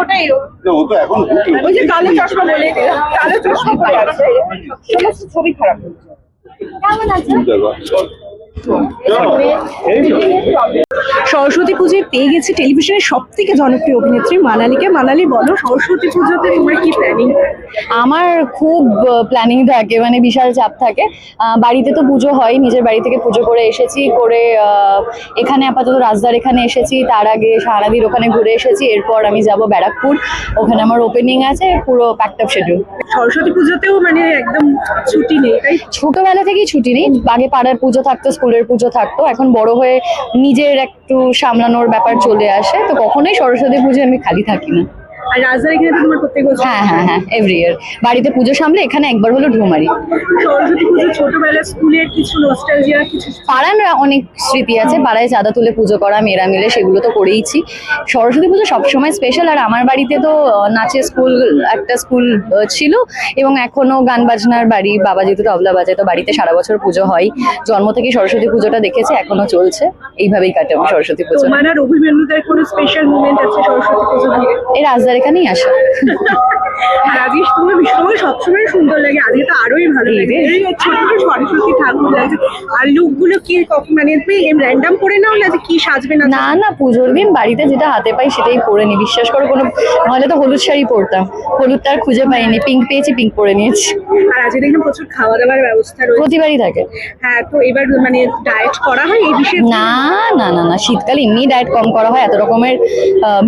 ওটাই ও তো এখন ওই যে কালো চশমা বলে কালো চশমা পরে আছে। সমস্ত ছবি খারাপ কর। চলো। সরস্বতী পুজোয় পেয়ে গেছে টেলিভিশনের সব থেকে জনপ্রিয় অভিনেত্রী মানালিকে। মানালি বলো সরস্বতী পুজোতে তোমার কি প্ল্যানিং আমার খুব প্ল্যানিং থাকে মানে বিশাল চাপ থাকে। বাড়িতে তো পুজো হয় নিজের বাড়ি থেকে পুজো করে এসেছি করে এখানে আপাতত রাজদার এখানে এসেছি তার আগে সারাদিন ওখানে ঘুরে এসেছি এরপর আমি যাব ব্যারাকপুর। ওখানে আমার ওপেনিং আছে পুরো প্যাকড আপ শিডিউল সরস্বতী পুজোতেও মানে একদম ছুটি নেই তাই ছোটবেলা থেকেই ছুটি নেই আগে পাড়ার পুজো থাকতো স্কুলের পুজো থাকতো এখন বড় হয়ে নিজের একটু সামলানোর ব্যাপার চলে আসে তো কখনোই সরস্বতী পুজো আমি খালি থাকি না। আর রাজধানী এখানে তো তোমার প্রত্যেক বছর হ্যাঁ হ্যাঁ হ্যাঁ এভরি ইয়ার বাড়িতে পুজো সামলে এখানে একবার হলো ঢুমারি। সরস্বতী পুজো ছোটবেলায় স্কুলের কিছু নস্টালজিয়া কিছু পাড়ার অনেক স্মৃতি আছে পাড়ায় চাঁদা তুলে পুজো করা মেয়েরা মিলে সেগুলো তো করেইছি। সরস্বতী পুজো সবসময় স্পেশাল আর আমার বাড়িতে তো নাচের স্কুল একটা স্কুল ছিল এবং এখনও গান বাজনার বাড়ি বাবা যেহেতু তবলা বাজায় তো বাড়িতে সারা বছর পুজো হয়। জন্ম থেকে সরস্বতী পুজোটা দেখেছে এখনও চলছে। এইভাবেই কাটে আমার সরস্বতী পুজো। তোমার আর অভিমন্যুদের কোনো স্পেশাল মুভমেন্ট আছে সরস্বতী পুজো এই রাজদার এখানেই আসা। আর আজকে তোমার ভীষণ সবসময় সুন্দর লাগে। আজকে তো আরোই সরস্বতী ঠাকুর লাগছে আর কি মানে র্যান্ডাম করে নাও না যে কি সাজবে না না না পুজোর দিন বাড়িতে যেটা হাতে পাই সেটাই পরে নি। বিশ্বাস করো কোনো নাহলে তো হলুদ শাড়ি পরতাম। হলুদটা আর খুঁজে পাইনি। পিঙ্ক পেয়েছি পিঙ্ক পরে নিয়েছি। আর আজকে দেখলাম প্রচুর খাওয়া দাওয়ার ব্যবস্থা রয়েছে। প্রতিবারই থাকে। হ্যাঁ তো এবার মানে ডায়েট করা হয় এই বিষয়ে? না না না না শীতকালে এমনি ডায়েট কম করা হয়। এত রকমের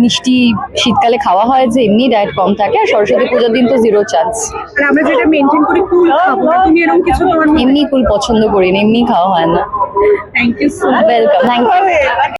মিষ্টি শীতকালে খাওয়া হয় যে এমনি ডায়েট কম থাকে। আর সরস্বতী পুজোর দিন তো জিরো চান্স আর আমরা যেটা মেনটেন করি কুল খাব। তুমি এরকম কিছু তোমার এমনি ফুল পছন্দ করি না এমনি খাওয়া হয় না। Thank you so welcome thank you